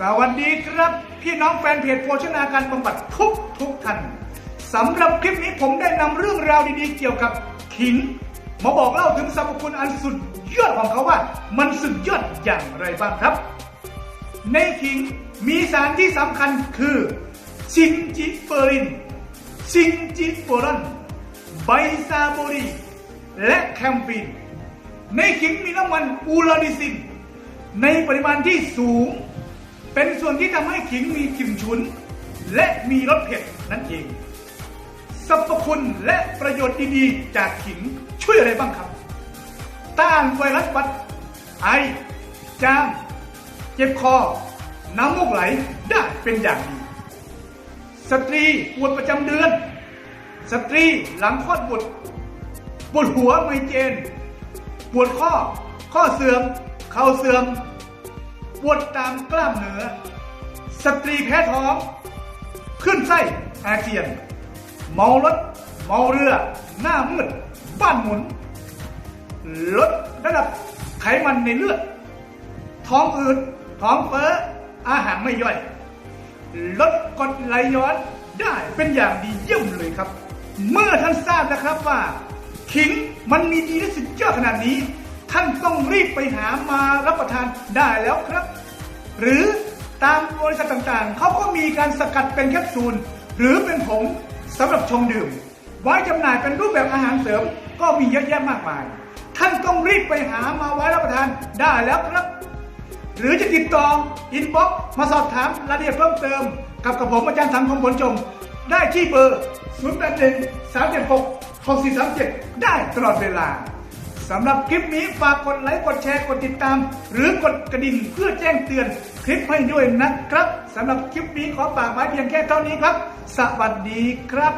สวัสดีครับ พี่น้องแฟนเพจโภชนาการบำบัดทุกทุกท่านสำหรับคลิปนี้ผมได้นำเรื่องราวดีๆ เกี่ยวกับขิงมาบอกเล่าถึงสรรพคุณอันสุดยอดของเขาว่า มันสุดยอดอย่างไรบ้างครับ ในขิงมีสารที่สำคัญคือซินจิเฟอรินซินจิโฟรอนไบซาโบรีและแคมปินในขิงมีน้ำมันอูรานิซินในปริมาณที่สูง เป็นส่วนที่ทำให้ขิงมีกลิ่นฉุน และมีรสเผ็ดนั่นเองสรรพคุณและประโยชน์ดีๆ จากขิงช่วยอะไรบ้างครับ ต้านไวรัสหวัดไอ จาม เจ็บคอ น้ำมูกไหลได้เป็นอย่างดี สตรีปวดประจำเดือน สตรีหลังคลอดบุตรปวดหัวไมเกรนปวดข้อ ข้อเสื่อม เข่าเสื่อม ปวดตามกล้ามเนื้อ สตรีแพ้ท้อง ขึ้นไส้อาเจียน เมารถ เมาเรือ หน้ามืด บ้านหมุน ลดระดับไขมันในเลือด ท้องอืด ท้องเฟ้อ อาหารไม่ย่อย ลดกรดไหลย้อนได้เป็นอย่างดีเยี่ยมเลยครับ เมื่อท่านทราบนะครับว่า ขิงมันมีดีและสุดยอดขนาดนี้ ท่านต้องรีบไปหามารับประทานได้แล้วครับ หรือตามบริษัทต่างๆ เขาก็มีการสกัดเป็นแคปซูล หรือเป็นผงสำหรับชงดื่ม ไว้จำหน่ายเป็นรูปแบบอาหารเสริม ก็มีเยอะแยะมากมาย ท่านต้องรีบไปหามาไว้รับประทานได้แล้วครับ หรือจะติดต่ออินบ็อกมาสอบถามรายละเอียดเพิ่มเติม กับกับผมอาจารย์สังคมผลจงได้ที่เบอร์ 0 8 1 3 7 6 6 4 3 7 ได้ตลอดเวลา สำหรับคลิปนี้ฝากกดไลค์กดแชร์กดติดตาม หรือกดกระดิ่งเพื่อแจ้งเตือนคลิปให้ด้วยนะครับสำหรับคลิปนี้ขอฝากไว้เพียงแค่เท่านี้ครับ สวัสดีครับ